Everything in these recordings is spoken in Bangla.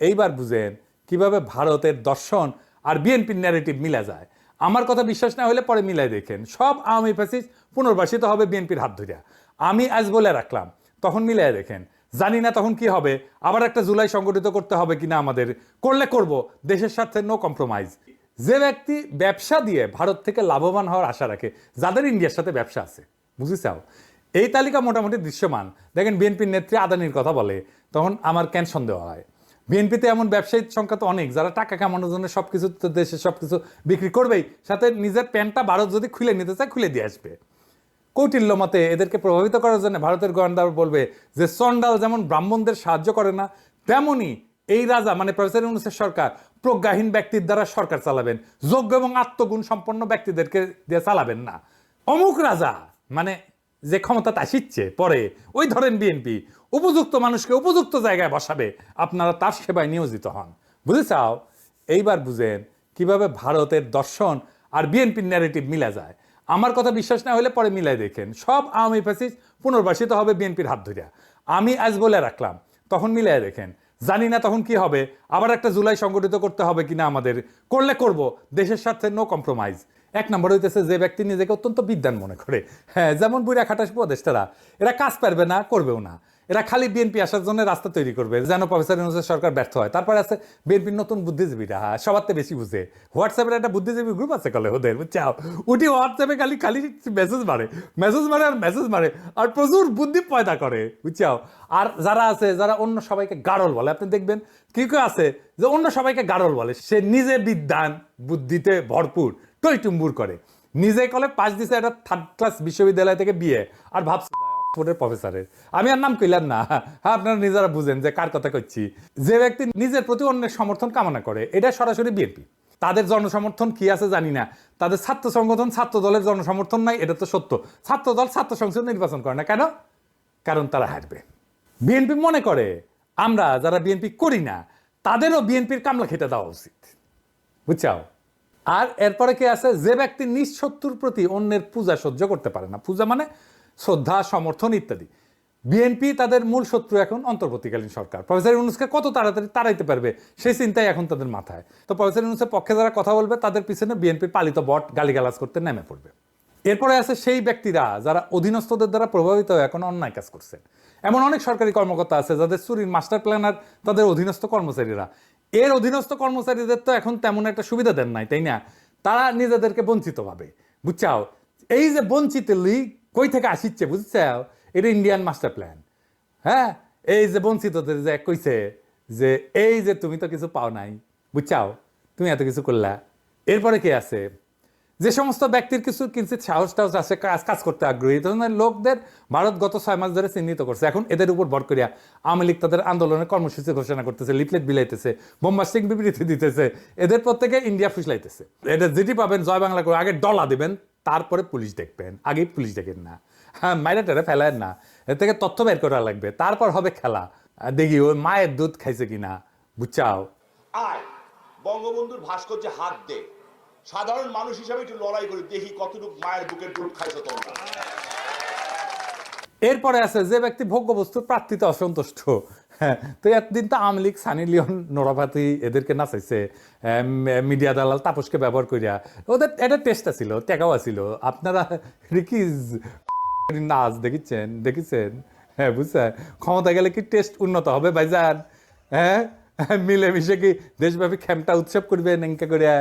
এইবার বুঝেন কীভাবে ভারতের দর্শন আর বিএনপির ন্যারেটিভ মিলা যায়। আমার কথা বিশ্বাস না হলে পরে মিলাই দেখেন। সব আওয়ামী ফ্যাসিস পুনর্বাসিত হবে বিএনপির হাত ধরিয়া। আমি আজ বলে রাখলাম, তখন মিলাই দেখেন। জানি না তখন কি হবে, আবার একটা জুলাই সংগঠিত করতে হবে কিনা আমাদের। করলে করব, দেশের স্বার্থে নো কম্প্রোমাইজ যে ব্যক্তি ব্যবসা দিয়ে ভারত থেকে লাভবান হওয়ার আশা রাখে, যাদের ইন্ডিয়ার সাথে ব্যবসা আছে। বুঝেছাও? এই তালিকা মোটামুটি দৃশ্যমান। দেখেন বিএনপির নেত্রী আদানির কথা বলে, তখন আমার কেন সন্দেহ হয়? বিএনপিতে এমন ব্যবসায়ীর সংখ্যা তো অনেক, যারা টাকা কামানোর জন্য সব কিছু তো দেশে সব কিছু বিক্রি করবেই, সাথে নিজের প্যান্টটা ভারত যদি খুলে নিতে চায়, খুলে দিয়ে আসবে। কৌটিল্য মতে এদেরকে প্রভাবিত করার জন্য ভারতের গোয়েন্দার বলবে যে চন্ডাল যেমন ব্রাহ্মণদের সাহায্য করে না, তেমনি এই রাজা মানে প্রফেসর ইউনুসের সরকার প্রজ্ঞাহীন ব্যক্তির দ্বারা সরকার চালাবেন, যোগ্য এবং আত্মগুণ সম্পন্ন ব্যক্তিদেরকে দিয়ে চালাবেন না। অমুক রাজা মানে যে ক্ষমতাতে আসিচ্ছে পরে, ওই ধরেন বিএনপি, উপযুক্ত মানুষকে উপযুক্ত জায়গায় বসাবে, আপনারা তার সেবায় নিয়োজিত হন। বুঝেছাও? এইবার বুঝেন কীভাবে ভারতের দর্শন আর বিএনপির ন্যারেটিভ মিলা যায়। আমার কথা বিশ্বাস না হলে পরে মিলাই দেখেন। সব আওয়ামী ফ্যাসিস পুনর্বাসিত হবে বিএনপির হাত ধরিয়া। আমি আজ বলে রাখলাম, তখন মিলাই দেখেন। জানি না তখন কি হবে, আবার একটা জুলাই সংগঠিত করতে হবে কিনা আমাদের। করলে করব, দেশের স্বার্থে নো কম্প্রোমাইজ এক নম্বর হইতেছে যে ব্যক্তি নিজেকে অত্যন্ত বিদ্যান মনে করে। হ্যাঁ যেমন বুড়া খাটাস উপদেষ্টারা, এরা কাজ পারবে না, করবেও না। এরা খালি বিএনপি আসার জন্য রাস্তা তৈরি করবে, যেন প্রফেসর ইউনুসের সরকার ব্যর্থ হয়। তারপরে আছে বিএনপির নতুন বুদ্ধিজীবীরা হ্যাঁ সবার বেশি বুঝে। হোয়াটসঅ্যাপের একটা বুদ্ধিজীবী গ্রুপ আছে কলে ওদের, বুঝছাও? উঠি হোয়াটসঅ্যাপে খালি খালি মেসেজ মারে মেসেজ মারে আর মেসেজ মারে, আর প্রচুর বুদ্ধি পয়দা করে, বুঝছাও? আর যারা আছে, যারা অন্য সবাইকে গাড়ল বলে, আপনি দেখবেন কি কেউ আছে যে অন্য সবাইকে গাড়ল বলে, সে নিজে বিদ্যান বুদ্ধিতে ভরপুর। টইটুম্বুর করে। নিজে কলে পাঁচ দিছে একটা থার্ড ক্লাস বিশ্ববিদ্যালয় থেকে বিয়ে আর ভাবছে অক্সফোর্ডের প্রফেসরের আমি আর নাম কইলাম না। হ্যাঁ আপনারা নিজেরা বুঝেন যে কার কথা করছি যে ব্যক্তি নিজের প্রতি অন্যের সমর্থন কামনা করে, এটা সরাসরি বিএনপি তাদের জনসমর্থন কি আছে জানি না। তাদের ছাত্র সংগঠন ছাত্র দলের জনসমর্থন নাই, এটা তো সত্য। ছাত্র দল ছাত্র সংসদ নির্বাচন করে না কেন? কারণ তারা হারবে। বিএনপি মনে করে, আমরা যারা বিএনপি করি না, তাদেরও বিএনপির কামলা খেতে দেওয়া উচিত। বুঝছাও? আর এরপরে কি আছে? যে ব্যক্তি নিজ শত্রুর প্রতি অন্যের পূজা সহ্য করতে পারে না। পূজা মানে শ্রদ্ধা, সমর্থন ইত্যাদি। বিএনপি তাদের মূল শত্রু এখন অন্তর্বর্তীকালীন সরকার। প্রফেসর ইউনুসকে কত তাড়াতাড়ি তাড়াইতে পারবে? সেই চিন্তাই এখন তাদের মাথায়। তো প্রফেসর ইউনুসের পক্ষে যারা কথা বলবে, তাদের পিছনে বিএনপির পালিত বট গালিগালাজ করতে নেমে পড়বে। এরপরে আছে সেই ব্যক্তিরা যারা অধীনস্থদের দ্বারা প্রভাবিত হয়ে এখন অন্যায় কাজ করছে। এমন অনেক সরকারি কর্মকর্তা আছে যাদের চুরির মাস্টার প্ল্যানার তাদের অধীনস্থ কর্মচারীরা। এর অধীনস্থ কর্মচারীদের তো এখন তেমন একটা সুবিধা দেন নাই, তাই না? তারা নিজেদেরকে বঞ্চিত ভাবে। বুঝছাও? এই যে বঞ্চিত লিগ কই থেকে আসিচ্ছে, বুঝছাও? এটা ইন্ডিয়ান মাস্টার প্ল্যান হ্যাঁ? এই যে বঞ্চিতদের যে কইছে যে, এই যে তুমি তো কিছু পাও নাই, বুঝছাও? তুমি এত কিছু করলা। এরপরে কে আছে? যে সমস্ত ব্যক্তির কিছু কিঞ্চিত সাহস টাহস আছে কাজ কাজ করতে আগ্রহী। তখন লোকদের ভারত গত ছয় মাস ধরে চিহ্নিত করছে। এখন এদের উপর ভর করিয়া আওয়ামী লীগ তাদের আন্দোলনের কর্মসূচি ঘোষণা করতেছে, লিফলেট বিলাইতেছে, বোম্বাস্টিং বিবৃতি দিতেছে। এদের প্রত্যেকে ইন্ডিয়া ফুসলাইতেছে। এটা যেটি পাবেন, জয় বাংলা করে আগে ডলা দিবেন, তারপরে পুলিশ দেখবেন। আগে পুলিশ দেখেন না। হ্যাঁ মাইরা টেরে ফেলেন না। এর থেকে তথ্য বের করা লাগবে। তারপর হবে খেলা। আর দেখি ওই মায়ের দুধ খাইছে কিনা। বুঝছাও? আয়, বঙ্গবন্ধুর ভাস্কর্যে হাত দে। সাধারণ মানুষ হিসাবে একটু লড়াই করি, দেখি কতটুকু মায়ের বুকের দুধ খাইছো তোমরা। এরপরে আছে, যে ব্যক্তি ভোগ্য বস্তুর প্রার্থীতে অসন্তুষ্ট হ্যাঁ তো এতদিন তো আওয়ামী লীগ, সানি লিওন, নোরাভাতি এদেরকে নাচাইছে মিডিয়া দালাল তাপসকে ব্যবহার করিয়া। ওদের এটা টেস্ট ছিল টেকাও ছিল আপনারা রিকিজ নাচ দেখিছেন দেখেছেন হ্যাঁ বুঝছেন? ক্ষমতা গেলে কি টেস্ট উন্নত হবে ভাইজান? হ্যাঁ? মিলেমিশে কি দেশব্যাপী খেমটা উৎসব করবে নেঙ্কা করিয়া?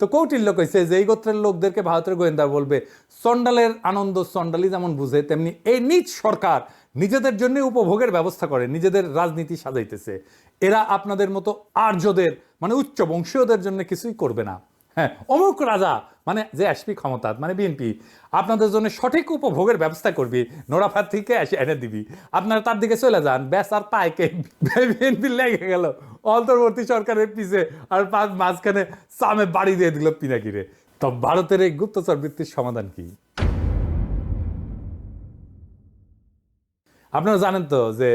তো কৌটিল্য কইছে যে এই গোত্রের লোকদেরকে ভারতের গোয়েন্দা বলবে চন্ডালের আনন্দ চন্ডালি যেমন বুঝে, তেমনি এই নিজ সরকার নিজেদের জন্য উপভোগের ব্যবস্থা করে, নিজেদের রাজনীতি সাজাইতেছে। এরা আপনাদের মতো আর্যদের মানে উচ্চ বংশীয়দের জন্য কিছুই করবে না। হ্যাঁ অমুক রাজা মানে যে আসবি ক্ষমতা মানে বিএনপি, আপনাদের জন্য সঠিক উপভোগের ব্যবস্থা করবি নোরাফার থেকে এসে এনে দিবি। আপনারা তার দিকে চলে যান, ব্যাস আর পায়কে বিএনপি লেগে গেল। অন্তর্বর্তী সরকারের পিছে আর মাঝখানে সামে বাড়ি দিয়ে দিল পিনাকিরে। তো ভারতের এই গুপ্তচর বৃত্তির সমাধান কি? আপনারা জানেন তো যে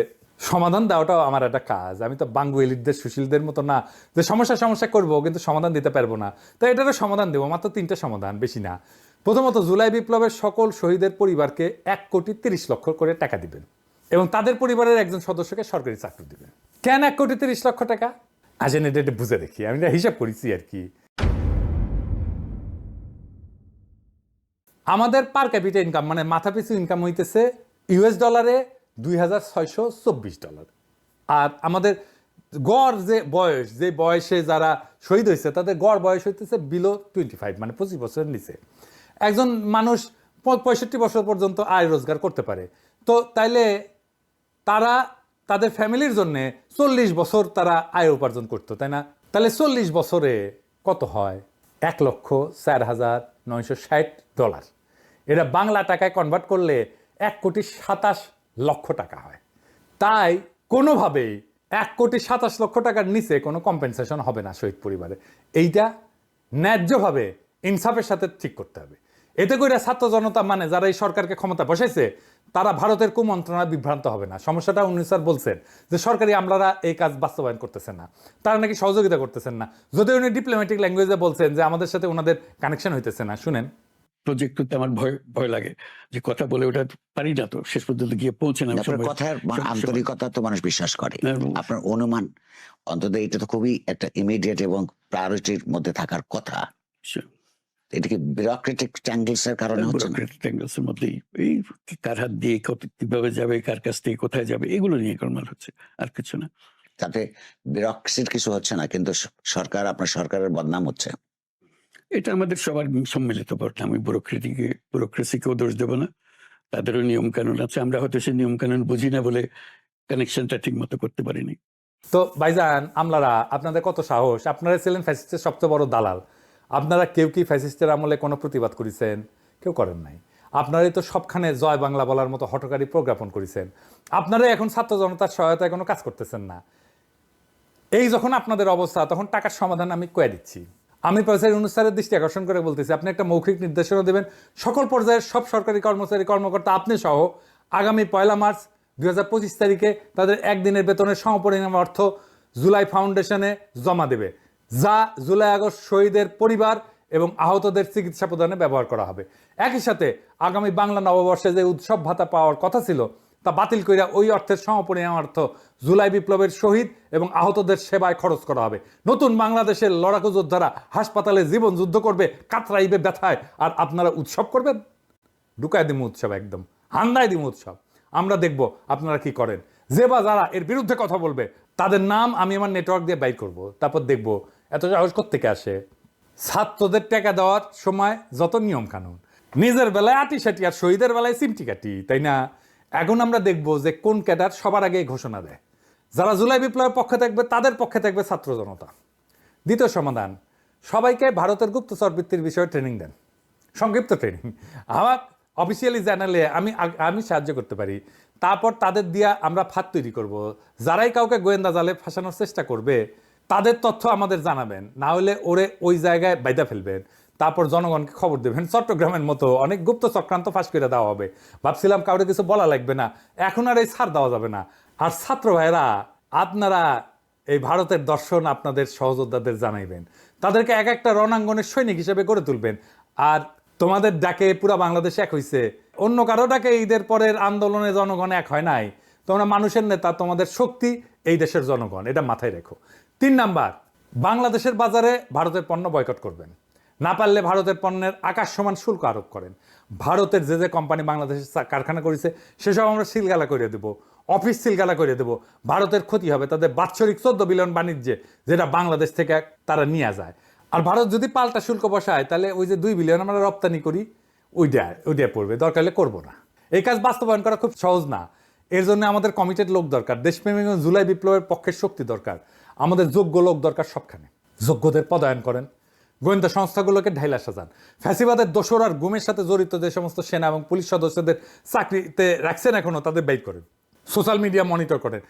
সমাধান দেওয়াটাও আমার একটা কাজ। আমি তো বাঙ্গু এলিটদের, সুশীলদের মতো না যে সমস্যা সমস্যা করব, কিন্তু সমাধান দিতে পারব না। তো এটারও সমাধান দেবো, মাত্র তিনটা সমাধান, বেশি না। প্রথমত, জুলাই বিপ্লবের সকল শহীদের পরিবারকে এক কোটি তিরিশ লক্ষ করে টাকা দিবেন এবং তাদের পরিবারের একজন সদস্যকে সরকারি চাকরি দিবেন। কেন এক কোটি তিরিশ লক্ষ টাকা? আসেন এটা একটু বুঝে দেখি, আমি এটা হিসাব করেছি আর কি। আমাদের পার ক্যাপিটা ইনকাম মানে মাথা পিছু ইনকাম হইতেছে ইউএস ডলারে দুই হাজার ছয়শো চব্বিশ ডলার। আর আমাদের গড় যে বয়স, যে বয়সে যারা শহীদ হয়েছে, তাদের গড় বয়স হইতেছে বিলো টোয়েন্টি ফাইভ মানে পঁচিশ বছরের নিচে। একজন মানুষ পঁয়ষট্টি বছর পর্যন্ত আয় রোজগার করতে পারে। তো তাইলে তারা, তাদের ফ্যামিলির জন্য চল্লিশ বছর তারা আয় উপার্জন করতো, তাই না? তাহলে চল্লিশ বছরে কত হয়? এক লক্ষ চার হাজার নয়শো ষাট ডলার। এটা বাংলা টাকায় কনভার্ট করলে এক কোটি সাতাশ লক্ষ টাকা হয়। তাই কোনোভাবেই এক কোটি সাতাশ লক্ষ টাকার নিচে কোনো কম্পেনসেশন হবে না শহীদ পরিবারে। এইটা ন্যায্যভাবে ইনসাফের সাথে ঠিক করতে হবে। এতে করে ছাত্র জনতা মানে যারা এই সরকারকে ক্ষমতা বসাইছে, তারা ভারতের কুমন্ত্রণায় বিভ্রান্ত হবে না। সমস্যাটা উনি স্যার বলছেন যে, সরকারি আমলারা এই কাজ বাস্তবায়ন করতেছেন না। তারা নাকি সহযোগিতা করতেছেন না। যদি উনি ডিপ্লোম্যাটিক ল্যাঙ্গুয়েজে বলছেন যে, আমাদের সাথে ওনাদের কানেকশন হইতেছে না। শুনেন। প্রজেক্ট করতে আমার ভয় ভয় লাগে যে কথা বলে ওটা পারি না তো। শেষ পর্যন্ত গিয়ে পৌঁছে না কথার আন্তরিকতা তো মানুষ বিশ্বাস করে। আপনার অনুমান অন্তত এটা তো খুবই একটা ইমিডিয়েট এবং প্রায়োরিটির মধ্যে থাকার কথা। এটা কি বিউরোক্রেটিক ট্যাঙ্গলস এর কারণে হচ্ছে না? bureaucratic angles এর মধ্যেই। এই কার হাত দিয়ে কীভাবে যাবে কার কাছ থেকে কোথায় যাবে এগুলো নিয়ে গোলমাল হচ্ছে আর কিছু না। তাতে বিউরোক্রেসির কিছু হচ্ছে না কিন্তু সরকার আপনার সরকারের বদনাম হচ্ছে। এটা আমাদের সবার সম্মিলিত বর্ণ আমি ব্যুরোক্রেটিকে, ব্যুরোক্রেসিকেও দোষ দেবো না। তাদেরও নিয়ম কানুন আছে। আমরা হয়তো সেই নিয়মকানুন বুঝি না বলে কানেকশনটা ঠিক মতো করতে পারিনি। তো ভাইজান, আমলারা, আপনাদের কত সাহস? আপনারা ছিলেন ফ্যাসিস্টের সবচেয়ে বড় দালাল। আপনারা কেউ কি ফ্যাসিস্টের আমলে কোনো প্রতিবাদ করেছেন? কেউ করেন নাই। আপনারাই তো সবখানে জয় বাংলা বলার মতো হটকারী প্রজ্ঞাপন করেছেন। আপনারাই এখন ছাত্র জনতার সহায়তায় কোনো কাজ করতেছেন না। এই যখন আপনাদের অবস্থা, তখন টাকার সমাধান আমি কয়ে দিচ্ছি। আমি প্রফেসর অনুষ্ঠানের দৃষ্টি আকর্ষণ করে বলতেছি, আপনি একটা মৌখিক নির্দেশনা দেবেন। সকল পর্যায়ের সব সরকারি কর্মচারী, কর্মকর্তা, আপনি সহ আগামী পয়লা মার্চ দুই হাজার পঁচিশ তারিখে তাদের একদিনের বেতনের সমপরিমাণ অর্থ জুলাই ফাউন্ডেশনে জমা দেবে, যা জুলাই আগস্ট শহীদের পরিবার এবং আহতদের চিকিৎসা প্রদানে ব্যবহার করা হবে। একই সাথে আগামী বাংলা নববর্ষে যে উৎসব ভাতা পাওয়ার কথা ছিল তা বাতিল কইরা ওই অর্থের সমপরিমাণ অর্থ জুলাই বিপ্লবের শহীদ এবং আহতদের সেবায় খরচ করা হবে। নতুন বাংলাদেশের লড়াকু যোদ্ধারা হাসপাতালে জীবন যুদ্ধ করবে, কাতরাইবে ব্যথায়। আর আপনারা উৎসব করবেন? ঢুকায় দিমু উৎসব একদম। হান্দায় দিমু উৎসব। আমরা দেখব আপনারা কি করেন। যে বা যারা এর বিরুদ্ধে কথা বলবে, তাদের নাম আমি আমার নেটওয়ার্ক দিয়ে বাইর করব। তারপর দেখব এত সাহস থেকে আসে। ছাত্রদের টাকা দেওয়ার সময় যত নিয়ম কানুন নিজের বেলায় আটি সাটি আর শহীদের বেলায় সিমটি কাটি তাই না? এখন আমরা দেখব যে কোন ক্যাডার সবার আগে ঘোষণা দেয়। যারা জুলাই বিপ্লবের পক্ষে থাকবে, তাদের পক্ষে থাকবে ছাত্র জনতা। দ্বিতীয় সমাধান, সবাইকে ভারতের গুপ্তচর বৃত্তির বিষয়ে ট্রেনিং দেন। সংক্ষিপ্ত ট্রেনিং আমার অফিসিয়ালি জানালে আমি আমি সাহায্য করতে পারি। তারপর তাদের দিয়া আমরা ফাঁদ তৈরি করব। যারাই কাউকে গোয়েন্দা জালে ফাঁসানোর চেষ্টা করবে, তাদের তথ্য আমাদের জানাবেন। না হলে ওরে ওই জায়গায় বাইদা ফেলবেন। তারপর জনগণকে খবর দেবেন। চট্টগ্রামের মতো অনেক গুপ্ত চক্রান্ত ফাঁস করে দেওয়া হবে। ভাবছিলাম কাউকে কিছু বলা লাগবে না। এখন আর এই ছাড় দেওয়া যাবে না। আর ছাত্র ভাইরা আপনারা এই ভারতের দর্শন আপনাদের সহযোদ্ধাদের জানাইবেন। তাদেরকে এক একটা রণাঙ্গনের সৈনিক হিসেবে গড়ে তুলবেন। আর তোমাদের ডাকে পুরা বাংলাদেশ এক হইছে। অন্য কারও ডাকে ঈদের পরের আন্দোলনে জনগণ এক হয় নাই। তোমরা মানুষের নেতা, তোমাদের শক্তি এই দেশের জনগণ। এটা মাথায় রেখো। তিন নাম্বার, বাংলাদেশের বাজারে ভারতের পণ্য বয়কট করবেন। না পারলে ভারতের পণ্যের আকাশ সমান শুল্ক আরোপ করেন। ভারতের যে যে কোম্পানি বাংলাদেশে কারখানা করেছে, সেসব আমরা সিলগালা করে দেবো, অফিস সিলগালা করে দেবো। ভারতের ক্ষতি হবে তাদের বাৎসরিক চোদ্দ বিলিয়ন বাণিজ্যে, যেটা বাংলাদেশ থেকে তারা নিয়ে যায়। আর ভারত যদি পাল্টা শুল্ক বসায়, তাহলে ওই যে দুই বিলিয়ন আমরা রপ্তানি করি, ওইটা ওইটা পড়বে, দরকার হলে করব না। এই কাজ বাস্তবায়ন করা খুব সহজ না। এর জন্য আমাদের কমিটেড লোক দরকার। দেশপ্রেমী এবং জুলাই বিপ্লবের পক্ষের শক্তি দরকার। আমাদের যোগ্য লোক দরকার সবখানে। যোগ্যদের পদায়ন করেন। গোয়েন্দা সংস্থাগুলোকে ঢাইলা সাজান। ফ্যাসিবাদের দোসর আর গুমের সাথে জড়িত যে সমস্ত সেনা এবং পুলিশ সদস্যদের চাকরিতে রাখছেন এখনও, তাদের বের করেন। সোশ্যাল মিডিয়া মনিটর করেন।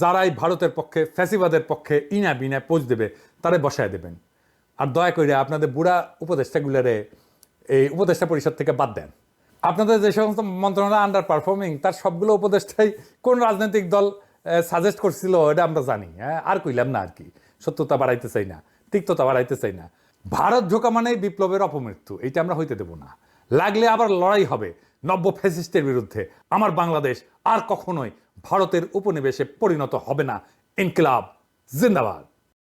যারাই ভারতের পক্ষে, ফ্যাসিবাদের পক্ষে ইনা বিনা পোজ দেবে, তারে বসায় দেবেন। আর দয়া করে আপনাদের বুড়া উপদেষ্টাগুলারে এই উপদেষ্টা পরিষদ থেকে বাদ দেন। আপনাদের যে সমস্ত মন্ত্রণালয় আন্ডার পারফর্মিং তার সবগুলো উপদেষ্টাই কোন রাজনৈতিক দল সাজেস্ট করছিল, এটা আমরা জানি। হ্যাঁ আর কইলাম না আর কি। সত্যতা বাড়াইতে চাই না, তিক্ততা বাড়াইতে চাই না। ভারত ঢোকা মানে বিপ্লবের অপমৃত্যু এটা আমরা হইতে দেব না। লাগলে আবার লড়াই হবে নব্য ফ্যাসিস্টের বিরুদ্ধে। আমার বাংলাদেশ আর কখনোই ভারতের উপনিবেশে পরিণত হবে না। ইনকিলাব, জিন্দাবাদ।